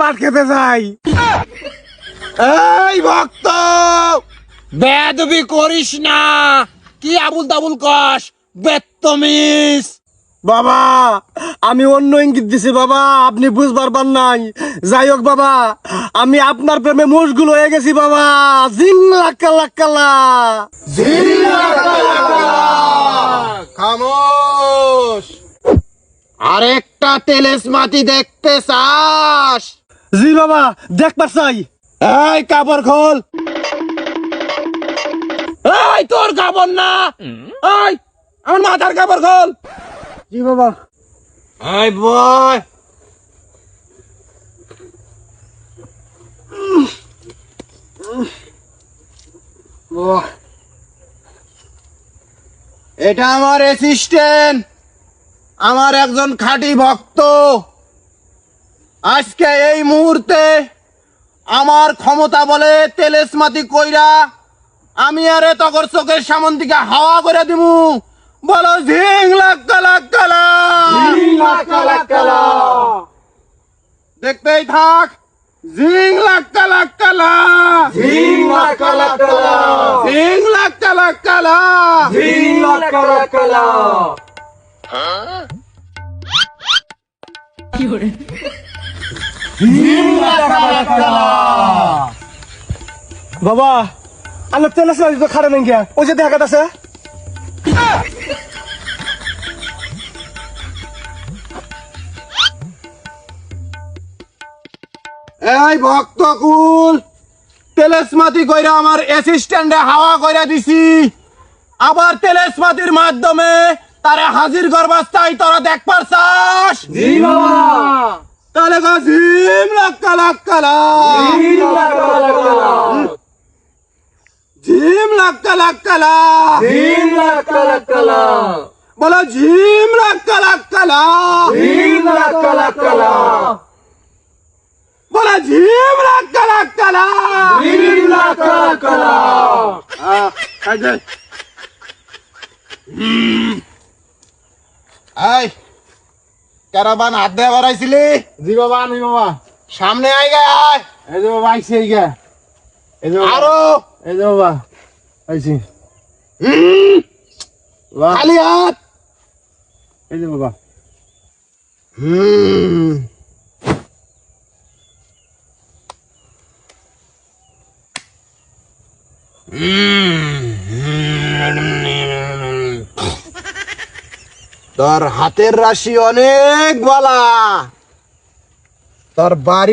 পাট খেতে এই ভক্ত! বেদবি করিস না। কি আবুল তাবুল কস? বেত্তমিস বাবা, আমি অন্য ইঙ্গিত দিছি বাবা, আপনি বুঝবার পার নাই। যাই হোক বাবা, আমি আপনার প্রেমে মশগুল হয়ে গেছি বাবা। জিং লাক্কা লাক্কালা আরেকটা তেলেস মাটি দেখতে চাস। জি বাবা দেখবার চাই। এই কাপড় খোল। এই তোর কাপড় না। এই আমার মাথার কাপড় খোল। জি বাবা। এই বয়। এটা আমার অ্যাসিস্ট্যান্ট আমার একজন খাঁটি ভক্ত। আজকে এই মুহূর্তে আমার ক্ষমতা বলে তেলেসমাতি কইরা আমি আরে তগর চোখের সামন থেকে হাওয়া করে দিমু। বলো ঝিং লাক্কা লাক্কালা দেখতেই থাক জিং লাক্কা লাক্কালা জিং লাক্কা লাক্কালা জিং লাক্কা লাক্কালা জিং লাক্কা লাক্কালা বাবা আমার তেলে তো খারে নেই গিয়া ওই যে দেখা আছে এই ভক্তকুল তেলেসমাতি কইরা আমার অ্যাসিস্ট্যান্টে হাওয়া কইরা দিছি। আবার তেলেসমাতির মাধ্যমে তারে হাজির করবার চাই তোরা দেখ পারছাস? তাহলে জিম লাক্কা লাক্কালা জিম লাক্কা লাক্কালা জিম লাক্কা লাক্কালা বলো জিম লাক্কা লাক্কালা জিম লাক্কা লাক্কালা বলো জিম লাক্কা লাক্কালা জিম লাক্কা লাক্কালা এই ক্যারাবান হাত দিয়ে বাড়াইছিলি? জি বাবা আমি বাবা। সামনে আই গায় এই যে বাবা আইসি এই এই যে আরও। এই যে বাবা হুম, বাবা। খালি হাত। এই যে বাবা। হুম তোর হাতের রাশি অনেক বালা। তোর বাড়ি